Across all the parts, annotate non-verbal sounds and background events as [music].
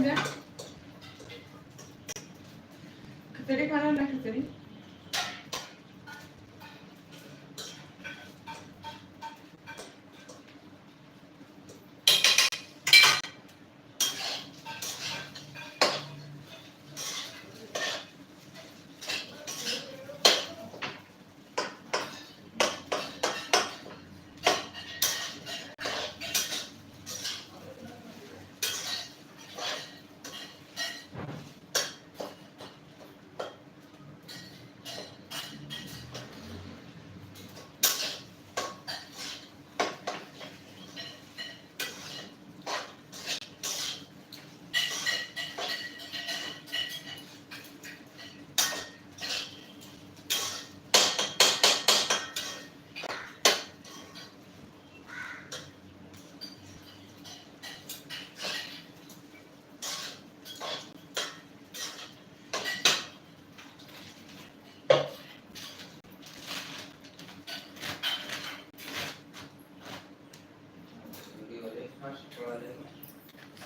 सध्या खिचडी बनव ना खिचडी?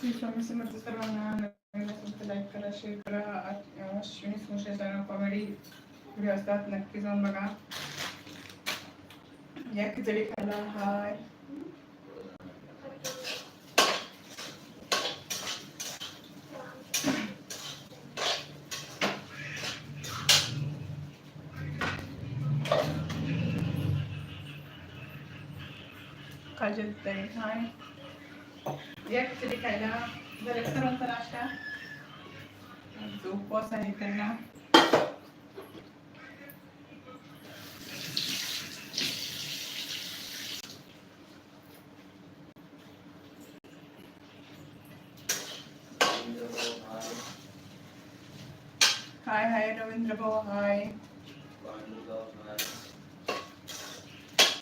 श्री स्वामी समर्थ सर्वांना लाईक करा शेअर करा अ- अश्विनी संशय कॉमेडी व्हिडिओ असतात नक्की जाऊन बघा या खिचडी खायला हाय काजल ताई हाय या खिचडी खायला जर सर्वांचा नाश्ता जो उपवास आहे त्यांना. हाय हाय रवींद्र भाऊ हाय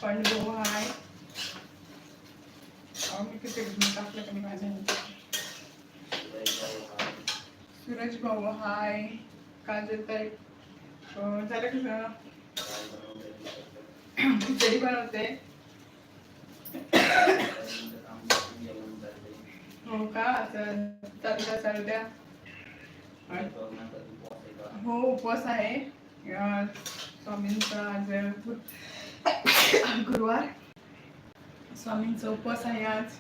पांडू भाऊ हाय अहो, मी किती टाकलं कमी माझ्या सूरज भाऊ हाय. काजल ताई. झालं की खिचडी बनवते. हो का? असं चालू द्या. द्या हो उपवास आहे. स्वामींचा आज गुरुवार. स्वामींचा उपवास आहे आज.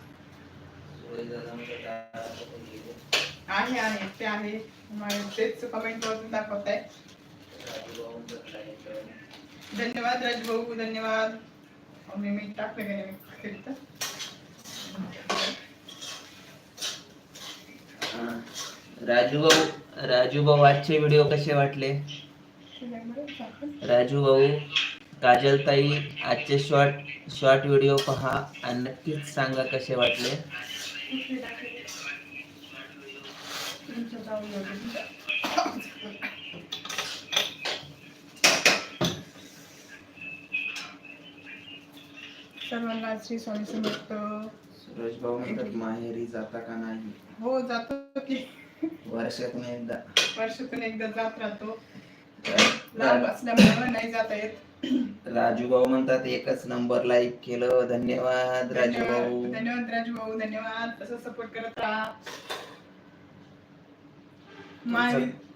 आहे आहे ते आहे. तेच कमेंट दाखवत आहे? धन्यवाद राजभाऊ धन्यवाद. अहो, मी टाकलं तर. राजू भाऊ राजू भाऊ आजचे व्हिडिओ कसे वाटले? राजू भाऊ काजल ताई आजचे शॉर्ट शॉर्ट व्हिडिओ पहा. आणि नक्कीच सांगा कसे वाटले? सर्वांना श्री स्वामी समर्थ. सुरेश भाऊ म्हणतात माहेरी जाता का नाही? हो जातो की. वर्षातून एकदा. वर्षातून एकदा जात राहतो. लांब असल्यामुळे नाही जाता येत. राजू भाऊ म्हणतात एकच नंबर लाईक केलं धन्यवाद राजू भाऊ धन्यवाद राजू भाऊ धन्यवाद. तसं सपोर्ट करत राहा.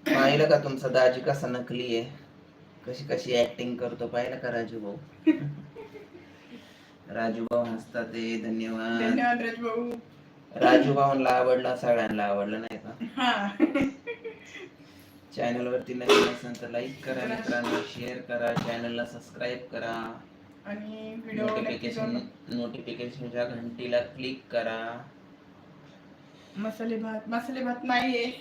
पाहिलं का तुमचा दाजी कसा नकली आहे? कशी कशी ऍक्टिंग करतो पाहिलं का राजू भाऊ राजू भाऊ हसतात धन्यवाद. धन्यवाद राजू भाऊ राजू भाऊला आवडला सगळ्यांना आवडलं नाही का? हा चॅनल वरती नवीन असेल तर लाईक करा मित्रांनो शेअर करा चॅनलला सबस्क्राईब करा. आणि व्हिडिओ नोटिफिकेशन नोटिफिकेशनच्या घंटीला क्लिक करा. मसाले भात मसाले भात नाहीये.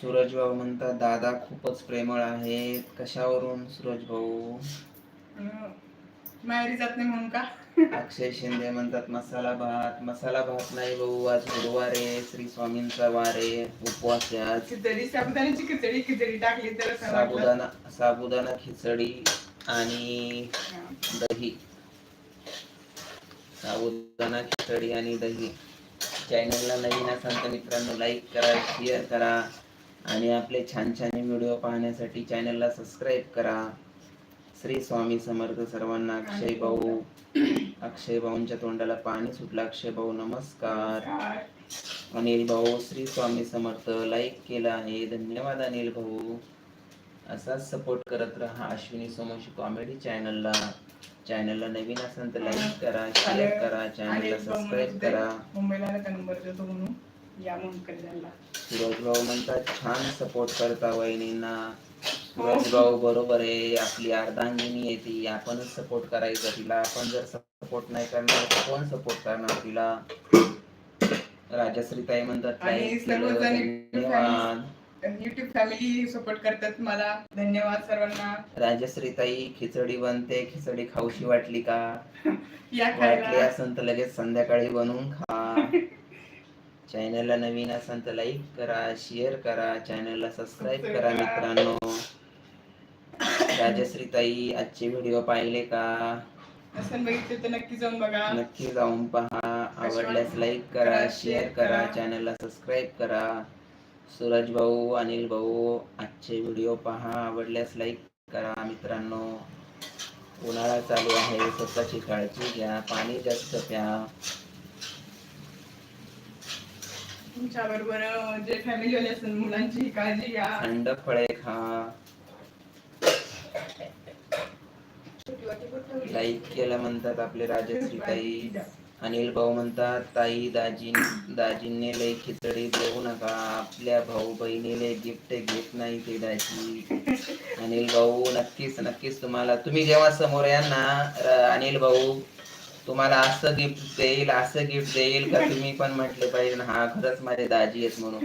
सूरज भाऊ म्हणतात दादा खूपच प्रेमळ आहेत. कशावरून सूरज भाऊ? माहेरी जात नाही म्हणून का? अक्षय शिंदे म्हणतात मसाला भात मसाला भात नाही भाऊ आज गुरुवार आहे श्री स्वामींचा वार आहे उपवास आहे आज खिचडी साबुदाण्याची खिचडी खिचडी टाकली तर असं वाटलं. साबुदाणा साबुदाणा खिचडी आणि हा. दही साबुदाणा खिचडी आणि दही चॅनलला नवीन असाल तर मित्रांनो लाईक करा शेअर करा आणि आपले छान छान व्हिडिओ पाहण्यासाठी चॅनलला सबस्क्राईब करा श्री स्वामी समर्थ सर्वांना अक्षय भाऊ अक्षय भाऊंच्या तोंडाला पाणी सुटलं. अक्षय भाऊ नमस्कार? अनिल भाऊ श्री स्वामी समर्थ लाईक केला आहे. धन्यवाद अनिल भाऊ. असाच सपोर्ट करत राहा अश्विनी सोमवंशी कॉमेडी चॅनलला चॅनलला नवीन असेल तर लाईक करा शेअर करा. चॅनलला सबस्क्राईब करा. मुंबईला आला का नंबर देतो म्हणून या म्हणून कल्याणला. सुरज भाऊ म्हणतात छान सपोर्ट करता वहिनींना. भाऊ बरोबर आहे आपली अर्धांगिनी आहे ती आपणच सपोर्ट करायचा तिला. आपण जर सपोर्ट नाही करणार तर कोण सपोर्ट करणार तिला? म्हणतात आणि केलं, सर्वजण धन्यवाद. युट्यूब फॅमिली सपोर्ट करतात मला. धन्यवाद सर्वांना. राजश्रीताई खिचडी बनते. खिचडी खाऊशी वाटली का? [laughs] या वाटली खायला असेल तर लगेच संध्याकाळी बनवून खा. [laughs] चॅनलला नवीन असेल तर लाईक करा शेअर करा. चॅनलला सबस्क्राईब करा. मित्रांनो. राजश्री ताई आजचे व्हिडिओ पाहिले का? असं बघितलं तर नक्की जाऊन बघा. नक्की जाऊन पहा. आवडल्यास लाईक करा शेअर करा चॅनलला सबस्क्राईब करा. सूरज भाऊ अनिल भाऊ आजचे व्हिडिओ पहा. आवडल्यास लाईक करा मित्रांनो. उन्हाळा चालू आहे. स्वतःची काळजी घ्या. पाणी जास्त प्या. तुमच्या बरोबर जे फॅमिली वाले असतात मुलांची काळजी घ्या. थंड फळे खा. लाईक केलं म्हणतात आपले राजश्री ताई. अनिल भाऊ म्हणतात ताई दाजी दाजींनी लई खिचडी देऊ नका. आपल्या भाऊ बहिणीले गिफ्ट घेत नाही ते दाजी. अनिल भाऊ नक्कीच नक्कीच तुम्हाला. तुम्ही जेव्हा समोर या ना अनिल भाऊ तुम्हाला असं गिफ्ट देईल असं गिफ्ट देईल का तुम्ही पण म्हटले पाहिजे ना, हा खरंच माझे दाजी आहेत म्हणून.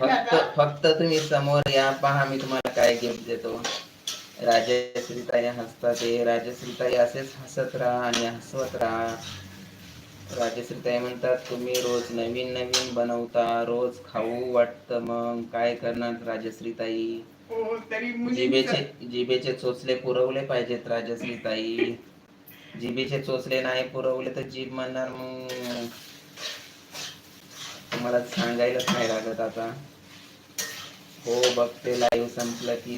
फक्त फक्त तुम्ही समोर या पहा मी तुम्हाला काय गिफ्ट देतो. राजश्रीताई हसतात ते. राजश्रीताई असेच हसत राहा आणि हसवत राहा. राजश्रीताई म्हणतात तुम्ही रोज नवीन नवीन बनवता रोज खाऊ वाटतं मग. काय करणार राजश्रीताई? हो मुलींचं जिबेचे जिबेचे चोचले पुरवले पाहिजेत राजश्रीताई. जिबेचे चोचले नाही पुरवले तर जीभ म्हणणार मग. तुम्हाला सांगायलाच नाही लागत आता. हो बघते लाईव्ह संपलं की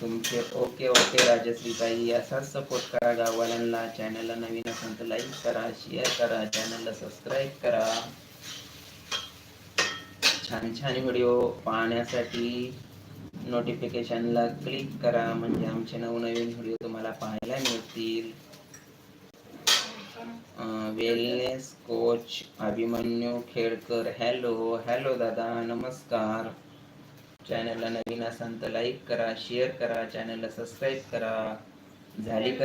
तुमचे ओके ओके राजश्रीताई असाच सपोर्ट करा गाववाल्यांना चॅनलला नवीन असेल तर लाईक करा शेअर करा. चॅनलला सबस्क्राईब करा. छान छान व्हिडिओ पाहण्यासाठी नोटिफिकेशनला क्लिक करा. म्हणजे आमचे नवनवीन व्हिडिओ तुम्हाला पाहायला मिळतील. Wellness coach Abhimanyu Khedkar. Hello hello दादा. नमस्कार. चॅनलला नवीन असाल तर लाईक करा शेअर करा चॅनलला सबस्क्राईब करा. झाली का?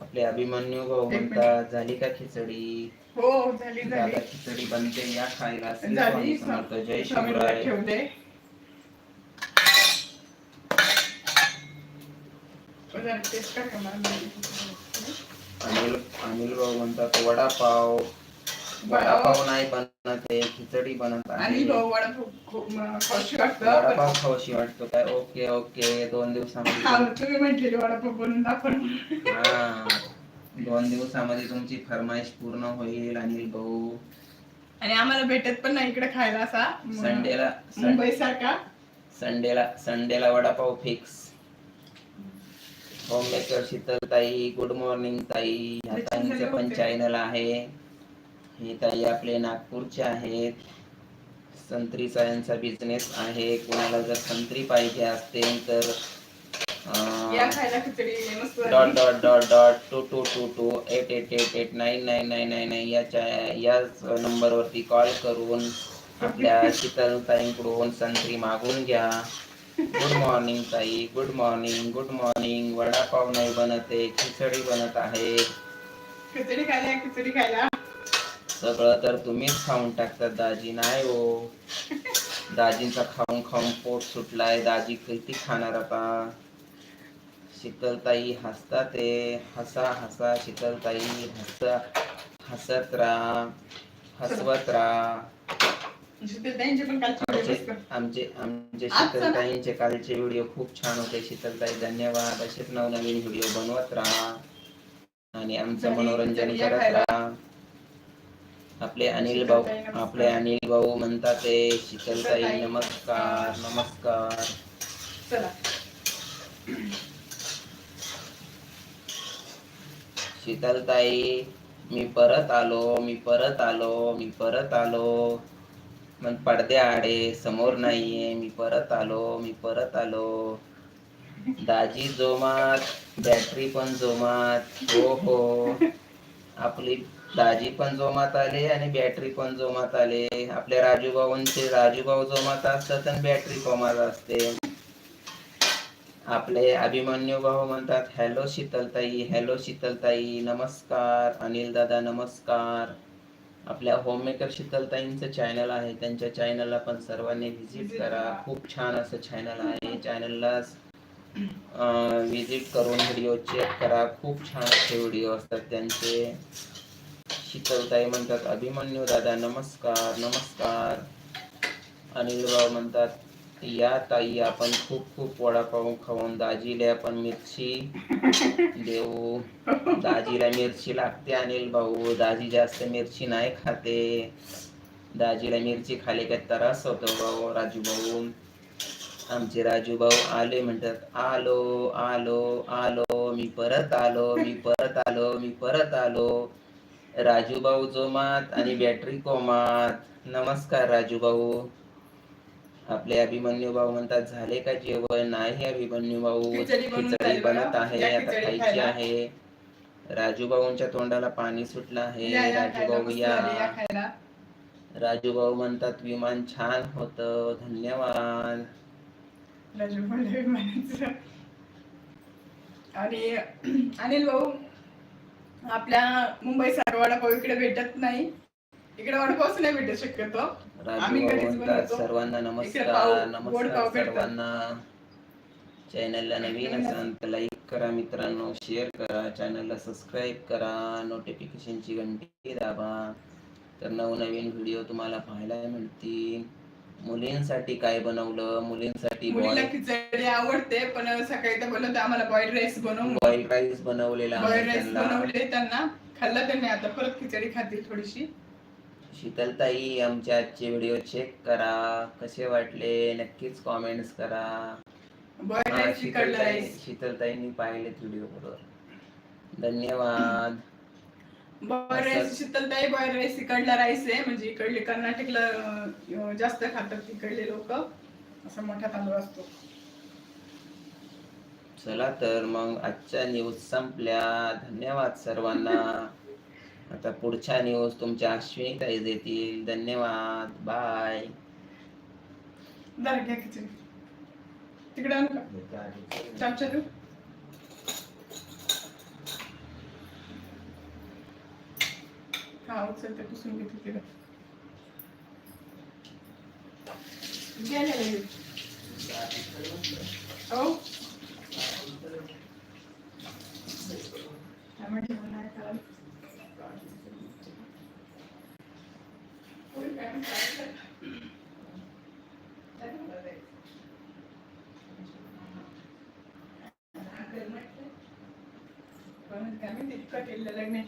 आपले अभिमन्यू भाऊ म्हणतात झाली का खिचडी? हो झाली दादा खिचडी बनते या खायला. श्री झाली. स्वामी समर्थ जय शिवराय? अनिल अनिल भाऊ म्हणतात वडापाव. वडापाव नाही बनत आहे खिचडी बनत आणि आहे खूप खाऊशी वाटतं. वडापाव खाऊशी वाटतो. काय ओके ओके दोन दिवसामध्ये. तुम्ही म्हटलेले वडापाव बनवून आपण हा दोन दिवसामध्ये तुमची फरमाईश पूर्ण होईल अनिल भाऊ. आणि आम्हाला भेटत पण नाही इकडे खायला असा. संडेला मुंबई सारखा. संडेला संडेला vada pav fix home maker Sheetal ताई गुड मॉर्निंग ताई. ह्या ताईंचं पण चॅनल आहे. हे ताई आपले नागपूरचे आहेत. संत्रीचा यांचा बिझनेस आहे. कोणाला जर संत्री पाहिजे असतील तर dot. Dot dot dot two two two two eight eight eight eight nine nine nine nine nine याच्या याच नंबरवरती कॉल करून आपल्या शीतल ताईंकडून संत्री मागून घ्या. गुड मॉर्निंग ताई. Good morning good morning vada pav नाही बनत आहे खिचडी बनत आहे. खिचडी खायला खिचडी खायला. सगळं तर तुम्हीच खाऊन टाकतात दाजी नाही हो. दाजींचा खाऊन खाऊन पोट सुटलाय. दाजी किती खाणार आता? शीतलताई हसता ते हसा हसा शीतलताई. हस हसत राहा हसवत राहा आमचे. आमचे. शीतलताईंचे कालचे व्हिडिओ खूप छान होते. शीतलताई धन्यवाद. असेच नवनवीन व्हिडिओ बनवत राहा आणि आमचं मनोरंजन करत. राहा आपले अनिल भाऊ. आपले अनिल भाऊ म्हणतात ते शीतलताई. नमस्कार नमस्कार शीतलताई मी परत आलो मी परत आलो मी परत आलो मग पडद्या आडे समोर नाहीये मी परत आलो मी परत आलो दाजी जोमात बॅटरी पण जोमात हो हो [laughs] आपली दाजी पण जोमात आले आणि बॅटरी पण जोमात आले. आपल्या राजूभाऊंचे राजूभाऊ जोमात असतात आणि बॅटरी कोमात असते. आपले अभिमन्यू भाऊ म्हणतात हॅलो शीतलताई हॅलो शीतलताई नमस्कार. अनिल दादा नमस्कार. आपल्या होममेकर शीतलताईंचं चॅनल आहे. त्यांच्या चॅनलला पण सर्वांनी व्हिजिट करा. करा. खूप छान असं चॅनल आहे. चॅनलला व्हिजिट करून व्हिडिओ चेक करा. खूप छान असे व्हिडिओ असतात त्यांचे. शीतलताई म्हणतात अभिमन्यू दादा नमस्कार नमस्कार. अनिल भाऊ म्हणतात या ताई आपण खूप खूप वडापाव खाऊन दाजीला आपण मिरची देऊ. दाजीला मिरची लागते अनिल भाऊ. दाजी जास्त मिरची नाही खाते. दाजीला मिरची खाली काय त्रास होतो भाऊ राजू भाऊ. आमचे राजू भाऊ आले म्हणतात आलो आलो आलो. मी परत आलो मी परत आलो मी परत आलो. राजू भाऊ जोमात आणि बॅटरी कोमात. नमस्कार राजू भाऊ आपले अभिमन्यू भाऊ म्हणतात झाले का जेवण? नाही अभिमन्यू भाऊ. खिचडी. बनत आहे. आता खायची. आहे. राजू भाऊंच्या तोंडाला पाणी सुटलं आहे. या राजू भाऊ या. या खायला. राजू भाऊ म्हणतात विमान छान होत. धन्यवाद. आणि अनिल भाऊ आपल्या मुंबई सारखा वडापाव इकडे भेटत नाही. इकडे वडापावच नाही भेटत शक्यतो आम्ही घरीच बनवतो. सर्वांना इकडे नमस्कार गोड नमस्कार पाव भेटतात. सर्वांना. चॅनलला नवीन असाल तर लाईक करा मित्रांनो शेअर करा. चॅनलला सबस्क्राईब करा. नोटिफिकेशनची घंटी दाबा. तर नवनवीन व्हिडिओ तुम्हाला पाहायला मिळतील. मुलींसाठी काय बनवलं? मुलींसाठी मुलीला खिचडी आवडते पण सकाळी तर बोलत आम्हाला बॉइल्ड राईस बनवून. बॉईल राईस बनवलेला आहे बॉइल्ड राईस त्यांना. बनवले त्यांना. खाल्लं त्यांनी आता परत खिचडी खातील थोडीशी. शीतलताई आमच्या आजचे व्हिडिओ चेक करा. कसे वाटले? नक्कीच कॉमेंट्स करा. हा, राईस शीतलताई राईस शीतलताईंनी पाहिलेत व्हिडिओ बरोबर. धन्यवाद. बॉइल्ड राईस शीतलताई बॉइल्ड राईस इकडला राईस आहे. म्हणजे इकडले कर्नाटकला जास्त खातात तिकडले लोक. असा मोठा तांदूळ असतो. चला तर मग आजच्या न्यूज संपल्या. धन्यवाद सर्वांना. [laughs] आता पुढच्या न्यूज तुमच्या अश्विनी ताई देतील. धन्यवाद. बाय तिकडे आणू का? चमचा देऊ हा उचल ते पुसून घेते तिला Thank you टमाटे बनाय करा. पोळी काय म्हणतात? काय म्हणतात ते? पण काय माहिती इतकं केलेलं नाही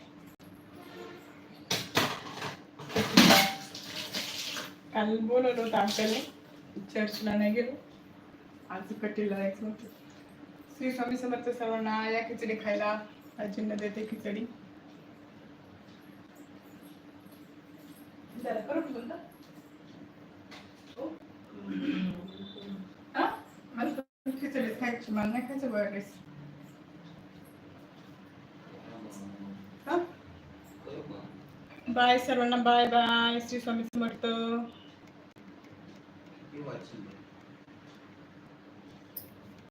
काल बोलवलं होतं अंकलने चर्चला नाही गेलो. आज कटीला जायचं होतं. श्री स्वामी समर्थ सर्वांना या खिचडी खायला आजींना देते खिचडी. हो. खिचडी खायची मला नाही खायचं बर्डेस हा? बाय सर्वांना बाय बाय श्री स्वामी समर्थ. 另外一个技。